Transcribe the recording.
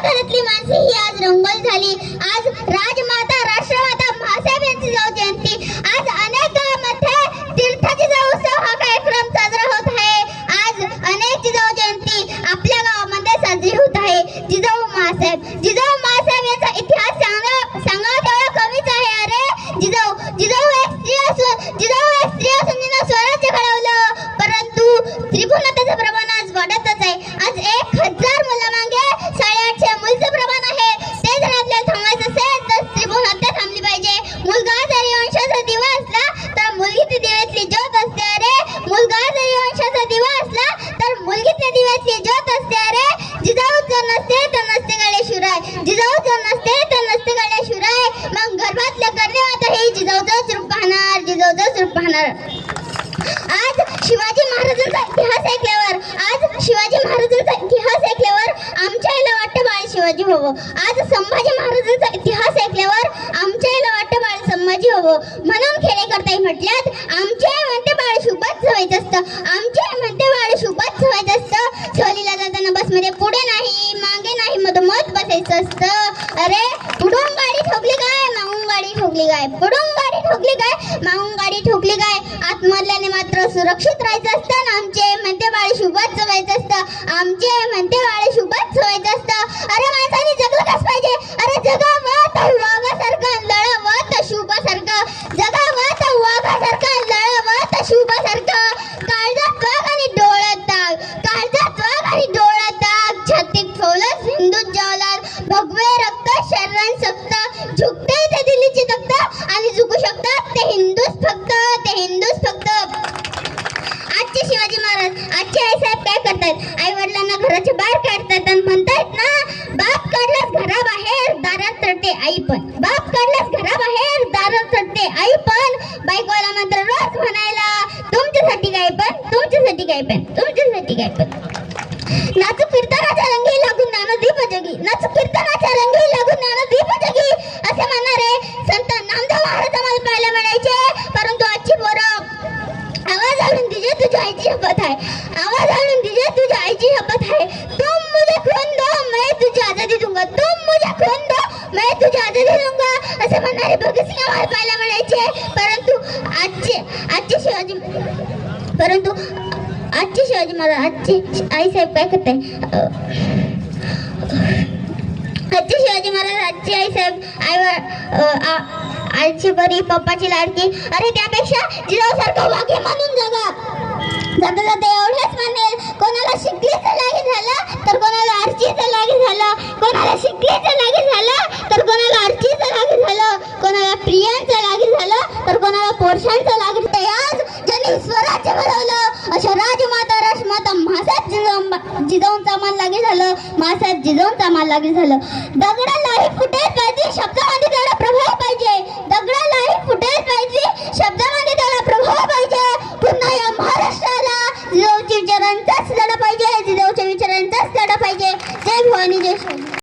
घरातली माणसे ही आज रंगल झाली. आज राजमाता राष्ट्रमाता महासाहेब यांची जाऊ जयंती. आज अनेक गावामध्ये तीर्थाची जाऊ उत्सव हा कार्यक्रम साजरा होत आहे. आज अनेक जिजाऊ जयंती आपल्या गावामध्ये साजरी होत आहे. जिजाऊ महासाहेब जिजाऊ महासाहेब यांचा इतिहास सांगा सांगा तेवढा कमीच आहे. अरे जिजाऊ जिजाऊ एक स्त्री असून जिजाऊ एक स्त्री असून तिनं स्वराज्य घडवलं. परंतु त्रिभुवनाथाचं प्रमाण नसते तर नसते गाडे शिवराय जिजाऊ जर नसते तर नसते गाडे शिवराय मग गर्भातल्या करणे आता हे. जिजाऊचंच रूप पाहणार जिजाऊचंच रूप पाहणार आज शिवाजी महाराजांचा इतिहास ऐकल्यावर आज शिवाजी महाराजांचा इतिहास ऐकल्यावर आमच्या आईला वाटतं बाळ शिवाजी व्हावं. आज संभाजी महाराजांचा इतिहास ऐकल्यावर आमच्या आईला वाटतं बाळ संभाजी व्हावं. म्हणून खेडेकरताई म्हटल्यात आमच्या आई म्हणते बाळ शुभच व्हायचं असतं. आमच्या आई म्हणते बाळ शुभात व्हायचं असतं सहलीला जाताना बसमध्ये पुढे नाही मागे नाही मधोमध बसायचं असतं अरे पुढून गाडी ठोकली काय मागून गाडी ठोकली काय पडून गाडी ठोकली काय मागून गाडी ठोकली काय आतमधल्याने मात्र सुरक्षित राहायचं असतं. आणि आमचे म्हणते बाळ शुभात जगायचं असतं. आमचे म्हणते बाळे शुभात जगायचं असतं. अरे माणसाने जगलं कसं पाहिजे. अरे जगावं तर वाघासारखं लढावं शुभासारखं. जगावं वाघासारखं लढावं शुभासारखं. काळजात वाघ आणि डोळ्यात दाग. काळजात वाघ आणि डोळ्यात दाग. छातीत ठेवलं हिंदूत जवलात भगवे रक्त शरीरान सप्त. वडिलांना घराच्या बाहेर काढतात आणि म्हणतायत ना बाप काढलास घराबाहेर दारात चढते आई पण. बाप काढलास घराबाहेर दारात चढते आई पण. बायकोला मात्र रोज म्हणायला तुमच्यासाठी काय पण तुमच्यासाठी काय पण तुमच्यासाठी काय पण. नाच कीर्तनाच्या रंगी लागून नाना दीप जगी नाच कीर्तनाच्या रंगी लागून नाना दीप आणून दिजे तुझ्या आईची शपथ आहे. आवाज आणून दिजे तुझ्या आईची शपथ आहे. तुम मुझे खून दो मैं तुझे आजादी दूंगा. तुम मुझे खून दो मैं तुझे आजादी दूंगा. असे म्हणणारे भगतसिंग आम्हाला पाहायला मिळायचे परंतु आजचे आजचे शिवाजी परंतु आजचे शिवाजी महाराज आजचे आई साहेब काय करताय? आजचे शिवाजी महाराज आजचे आई साहेब आई आईची बरी पप्पाची लाडकी. अरे त्यापेक्षा जिजाऊ सारखं म्हणून जगा. जाता जाता एवढेच म्हणेल कोणाला शिकलीचं लागे झालं तर कोणाला आरचीचं लागे झालं. कोणाला शिकलीचं लागे झालं तर कोणाला आरचीचं लागे झालं. कोणाला प्रियांचं लागे झालं तर कोणाला पोरशांचं लागे आज ज्यांनी स्वराज्य घडवलं अशा राजमाता राजमाता महासाहेब जिजाऊ जिजाऊंचा मान लागे झालं. महासाहेब जिजाऊंचा मान लागे झालं. दगडाला फुटे